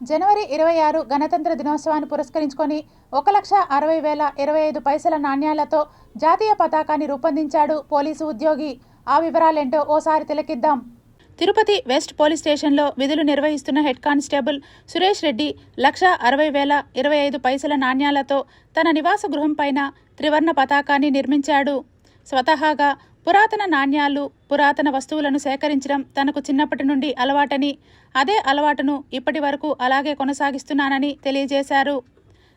జనవరి ఇరవై ఆరు గణతంత్ర దినోత్సవాన్ని పురస్కరించుకొని ఒక లక్ష అరవై వేల ఇరవై ఐదు పైసల నాణ్యాలతో జాతీయ పతాకాన్ని రూపొందించాడు పోలీసు ఉద్యోగి. ఆ వివరాలేంటో ఓసారి తిలకిద్దాం. తిరుపతి వెస్ట్ పోలీస్ స్టేషన్లో విధులు నిర్వహిస్తున్న హెడ్ కానిస్టేబుల్ సురేష్ రెడ్డి లక్ష అరవై వేల ఇరవై ఐదు పైసల నాణ్యాలతో తన నివాస గృహం పైన త్రివర్ణ పతాకాన్ని నిర్మించాడు. స్వతహాగా పురాతన నాణ్యాలు పురాతన వస్తువులను సేకరించడం తనకు చిన్నప్పటి నుండి అలవాటని అదే అలవాటును ఇప్పటి వరకు అలాగే కొనసాగిస్తున్నానని తెలియజేశారు.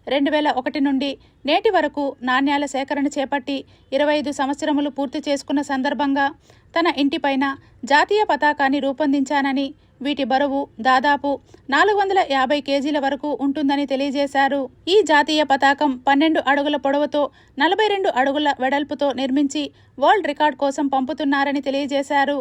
రెండు వేల ఒకటి నుండి నేటి వరకు నాణ్యాల సేకరణ చేపట్టి ఇరవై ఐదు సంవత్సరములు పూర్తి చేసుకున్న సందర్భంగా తన ఇంటిపైన జాతీయ పతాకాన్ని రూపొందించానని వీటి బరువు దాదాపు నాలుగు వందల యాభై కేజీల వరకు ఉంటుందని తెలియజేశారు. ఈ జాతీయ పతాకం పన్నెండు అడుగుల పొడవుతో నలభై రెండు అడుగుల వెడల్పుతో నిర్మించి వరల్డ్ రికార్డ్ కోసం పంపుతున్నారని తెలియజేశారు.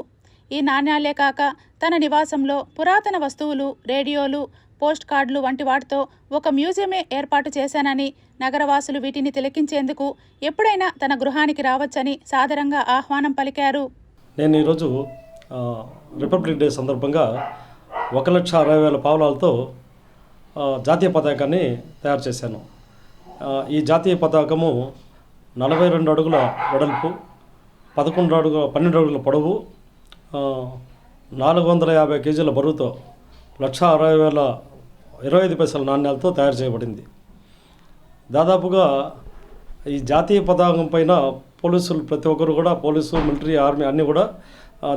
ఈ నాణ్యాలే కాక తన నివాసంలో పురాతన వస్తువులు రేడియోలు పోస్ట్ కార్డులు వంటి వాటితో ఒక మ్యూజియమే ఏర్పాటు చేశానని నగరవాసులు వీటిని తిలకించేందుకు ఎప్పుడైనా తన గృహానికి రావచ్చని సాదరంగా ఆహ్వానం పలికారు. నేను ఈరోజు రిపబ్లిక్ డే సందర్భంగా ఒక లక్ష అరవై వేల పావులాలతో జాతీయ పతాకాన్ని తయారు చేశాను. ఈ జాతీయ పతాకము నలభై రెండు అడుగుల వెడల్పు పదకొండు అడుగుల పన్నెండు అడుగుల పొడవు నాలుగు వందల యాభై కేజీల బరువుతో లక్ష అరవై వేల ఇరవై ఐదు పైసల నాణ్యాలతో తయారు చేయబడింది. దాదాపుగా ఈ జాతీయ పతాకం పైన పోలీసులు ప్రతి ఒక్కరు కూడా పోలీసు మిలిటరీ ఆర్మీ అన్నీ కూడా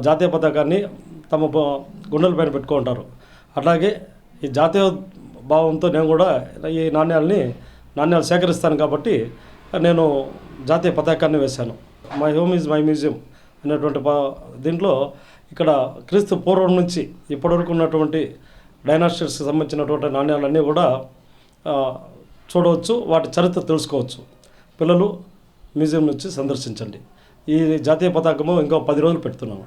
జాతీయ పతాకాన్ని తమ గుండెల పైన పెట్టుకుంటారు. అట్లాగే ఈ జాతీయ భావంతో నేను కూడా ఈ నాణ్యాలని నాణ్యాలు సేకరిస్తాను కాబట్టి నేను జాతీయ పతాకాన్ని వేశాను. My home is my museum అనేటువంటి దీంట్లో ఇక్కడ క్రీస్తు పూర్వం నుంచి ఇప్పటివరకు ఉన్నటువంటి డైనాసిటీస్కి సంబంధించినటువంటి నాణ్యాలన్నీ కూడా చూడవచ్చు వాటి చరిత్ర తెలుసుకోవచ్చు. పిల్లలు మ్యూజియం నుంచి సందర్శించండి. ఈ జాతీయ పతాకము ఇంకో పది రోజులు పెడుతున్నాము.